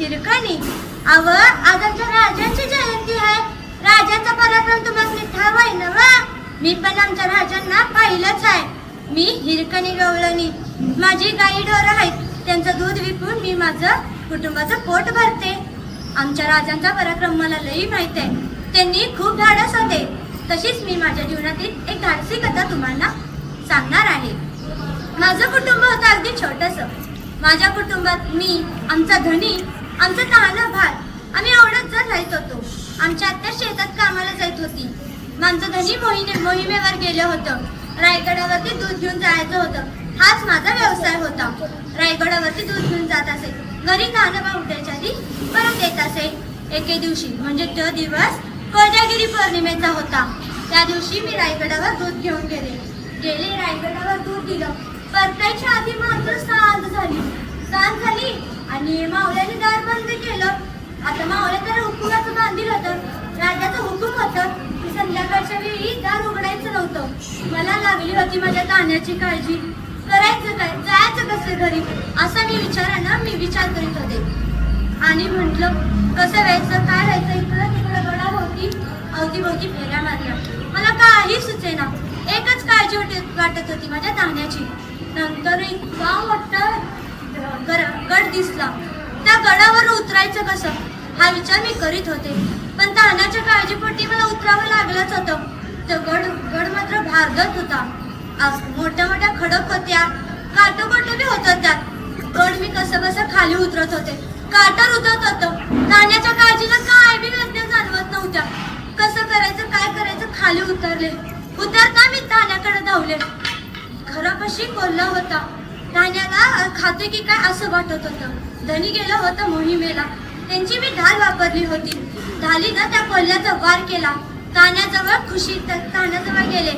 हिरकणी अव आज आमच्या राजांची जयंती आहे. राजाचा पराक्रम तुम्हाला ठाव आहे ना वा मी पण आमच्या राजांना पाहिलंच आहे. मी हिरकणी गवळणी. माझी गाई ढोर आहेत. त्यांचं दूध विकून मी माझं कुटुंबाचं पोट भरते. आमच्या राजांचा पराक्रम मला लई माहीत आहे. त्यांनी खूप धाडस होते तशीच मी माझ्या जीवनातील एक धाडसी कथा तुम्हाला सांगणार आहे. माझं कुटुंब होतं अगदी छोटस. माझ्या कुटुंबात मी आमचा धनी आमचं लहान भात. आम्ही आवडत जर राहत होतो आमच्या आत्या शेतात कामाला जात होती. आमचं धनी मोहिने मोहिमेवर गेलं होतं. रायगडावरती दूध घेऊन जायचं होतं. हाच माझा व्यवसाय होता. रायगडावरती दूध घेऊन जात असे. घरी कानोबा उठायच्या आधी परत येत असे. एके दिवशी म्हणजे तो दिवस कोजागिरी पौर्णिमेचा होता. त्या दिवशी मी रायगडावर दूध घेऊन गेले. गेले रायगडावर दूध दिलं. परतायच्या आधी मात्र सांज झाली. सांज झाली. आणि मावल्याने दार बंद केलं. आता मावल्या तर हुकुमाचं बांधील होतं. राजाचं हुकूम होतं. की संध्याकाळच्या वेळी दार उघडायचं नव्हतं. मला लागली होती माझ्या कान्याची काळजी. करायचं काय? जायचं कसं घरी? असा मी विचारानं मी विचार करीत होते. आणि म्हटलं कसं व्हायचं? काय व्हायचं? इकडं तिकडं गडा होती अवतीभोवती फेऱ्या मारल्या. मला काही सुचेना. एकच काळजी वाटत वाटत होती माझ्या तांण्याची. नंतर इतका मोठा गड दिसला. त्या गडावर उतरायचं कसं? हा विचार मी करीत होते. पण ताण्याच्या काळजीपोटी मला उतरावं लागलंच होतं. तो गड गड मात्र भारगत होता. मोठ्या मोठ्या खडक होत्या. काटोकोटे बी होतं त्यात. गड मी कसं कसं खाली उतरत होते. काटर उतरत होतं. नाण्याच्या काळजीला काय बी वेदना जाणवत नव्हत्या. कसं करायचं काय करायचं खाली उतरले. उतरता मी ताण्याकडे धावले. घरापाशी कोल्हा होता. राण्याला खाते की काय असं वाटत होतं. धनी गेलं होतं मोहिमेला. त्यांची मी ढाल वापरली होती. ढालीनं त्या कोल्ह्याचा वार केला. ताण्याजवळ खुशी ताण्याजवळ गेले.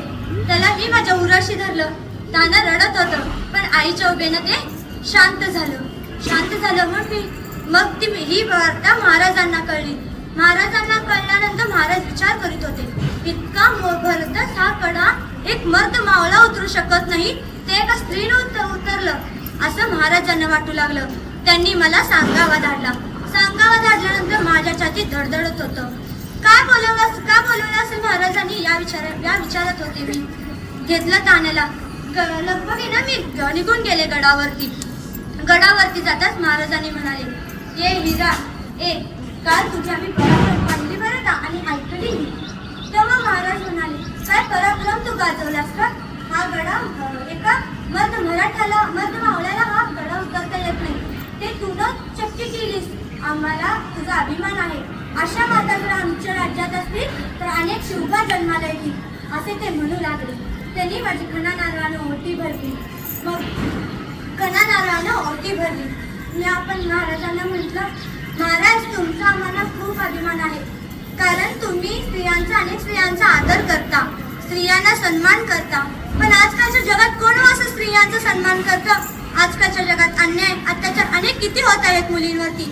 त्याला मी माझ्या उराशी धरलं. ताना रडत होतं पण आईच्या उभेनं ते शांत झालं. शांत झालं मग मी मग ती ही वार्ता महाराजांना कळली. महाराजांना कळल्यानंतर महाराज विचार करीत होते. इतका भरतच हा कडा एक मर्द मावळा उतरू शकत नाही ते एका स्त्रीनं उत्तर उतरलं. असं महाराजांना वाटू लागलं. त्यांनी मला सांगावा धाडला. सांगावा धाडल्यानंतर माझ्या छाती धडधडत होतं. काय बोलवलं का बोलवलं असेल महाराजांनी या विचार या विचारत होते मी. घेतलं ताण्याला. ग- आहे ना मी? निघून गेले गडावरती. गडावरती जाताच महाराजांनी म्हणाले ये हिरा ए काल तुझ्या मी पराक्रम पाहिली बरं का? आणि ऐकली तेव्हा महाराज म्हणाले काय पराक्रम तू गाजवलास का? मर्द मराठाला मर्द मावळ्याला हा गडा उतरता येत नाही. ते तूनच चक्की केलीस. आम्हाला तुझा अभिमान आहे. अशा माता जर आमच्या राज्यात असतील तर अनेक शिवबा जन्माला येतील असे ते म्हणू लागले. त्यांनी माझी खना नारळानं ओटी भरली. मग कणा नारळानं ओटी भरली. मी आपण महाराजांना म्हटलं महाराज तुमचा आम्हाला खूप अभिमान आहे. कारण तुम्ही स्त्रियांचा अनेक स्त्रियांचा आदर करता. स्त्रियांना सन्मान करता. पण आजकालच्या जगात कोण हो असं स्त्रियांचा सन्मान करतं? आजकालच्या जगात अन्याय अत्याचार अनेक किती होत आहेत मुलींवरती.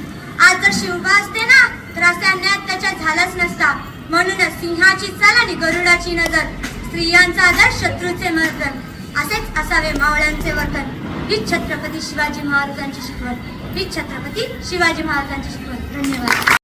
आज जर शिवबा असते ना तर असे अन्याय अत्याचार झालाच नसता. म्हणूनच सिंहाची चाल आणि गरुडाची नजर स्त्रियांचा आदर शत्रूचे मर्दन असेच असावे मावळ्यांचे वर्तन. ही छत्रपती शिवाजी महाराजांची शिकवण. ही छत्रपती शिवाजी महाराजांची शिकवण. धन्यवाद.